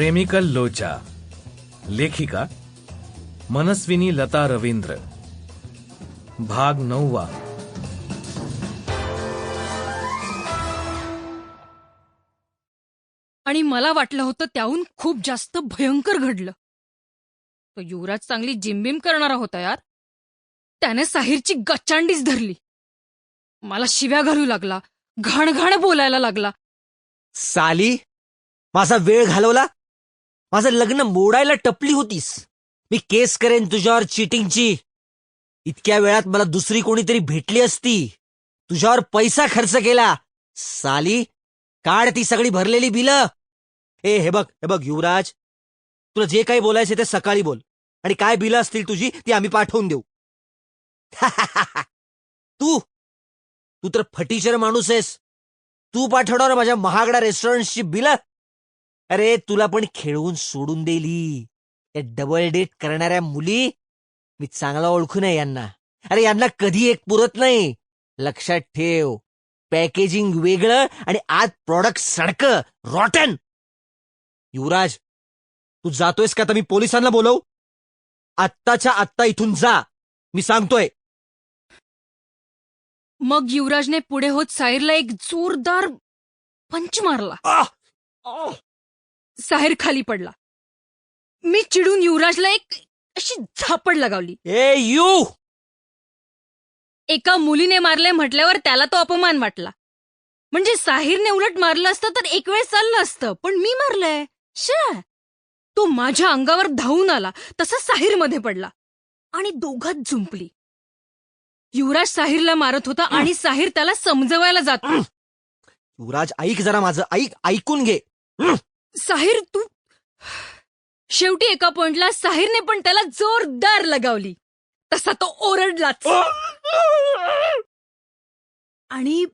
प्रेमिकल लोचा लेखिका मनस्विनी लता रवींद्र भाग नववा. आणि मला वाटलं होतं त्याहून खूप जास्त भयंकर घडलं. तो युवराज चांगली जिमबिम करणारा होता यार. त्याने साहिरची गच्चांडीच धरली. मला शिव्या घालू लागला घाणघाण बोलायला लागला. साली माझा वेळ घालवला? माझं लग्न मोडायला टपली होतीस. मी केस करेन तुझ्यावर चिटिंगची इतक्या वेळात मला दुसरी कोणीतरी भेटली असती. तुझ्यावर पैसा खर्च केला. साली काढ ती सगळी भरलेली बिलं. ए हे बघ हे बघ युवराज. तुला जे काही बोलायचे ते सकाळी बोल. आणि काय बिलं असतील तुझी ती आम्ही पाठवून देऊ. तू तू तर फटीचर माणूस आहेस. तू पाठवणार माझ्या महागड्या रेस्टॉरंटची बिलं अरे तुला पण खेळवून सोडून देली या डबल डेट करणाऱ्या मुली मी चांगला ओळखू नये यांना. अरे यांना कधी एक पुरत नाही. लक्षात ठेव. पॅकेजिंग वेगळं आणि आज प्रॉडक्ट सडकं. रॉटन युवराज तू जातोयस का? आता मी पोलिसांना बोलवू. आत्ताच्या आत्ता इथून जा. मी सांगतोय. मग युवराजने पुढे होत साहिरला एक जोरदार पंच मारला. आह! आह! साहिर खाली पडला. मी चिडून युवराजला एक अशी झापड लगावली. ए यू! एका मुलीने मारले म्हटल्यावर त्याला तो अपमान वाटला. म्हणजे साहिरने उलट मारलं असतं तर एक वेळ चाललं असतं पण मी मारलंय. शे! तो माझ्या अंगावर धावून आला तसा साहिरमध्ये पडला आणि दोघात झुंपली. युवराज साहिरला मारत होता आणि साहिर त्याला समजवायला जात. युवराज ऐक जरा माझं ऐक ऐकून घे. साहिर तू शेवटी एका पॉइंटला साहिरने पण त्याला जोरदार लगावली. तसा तो ओरडलाच. आणि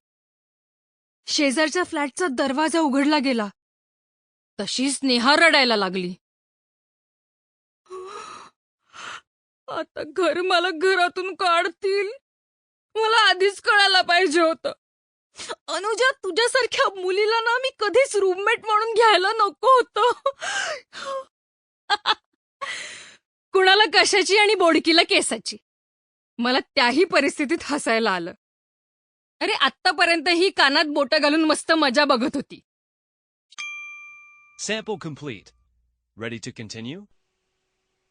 शेजारच्या फ्लॅटचा दरवाजा उघडला गेला. तशीच नेहा रडायला लागली. आता घर मला घरातून काढतील. मला आधीच कळायला पाहिजे होतं. अनुजा तुझ्यासारख्या मुलीला ना मी कधीच रूममेट म्हणून घ्यायला नको होत कुणाला कशाची आणि बोडकीला केसाची मला त्याही परिस्थितीत हसायला आलं अरे आत्तापर्यंत ही कानात बोटं घालून मस्त मजा बघत होती Sample complete. Ready to continue?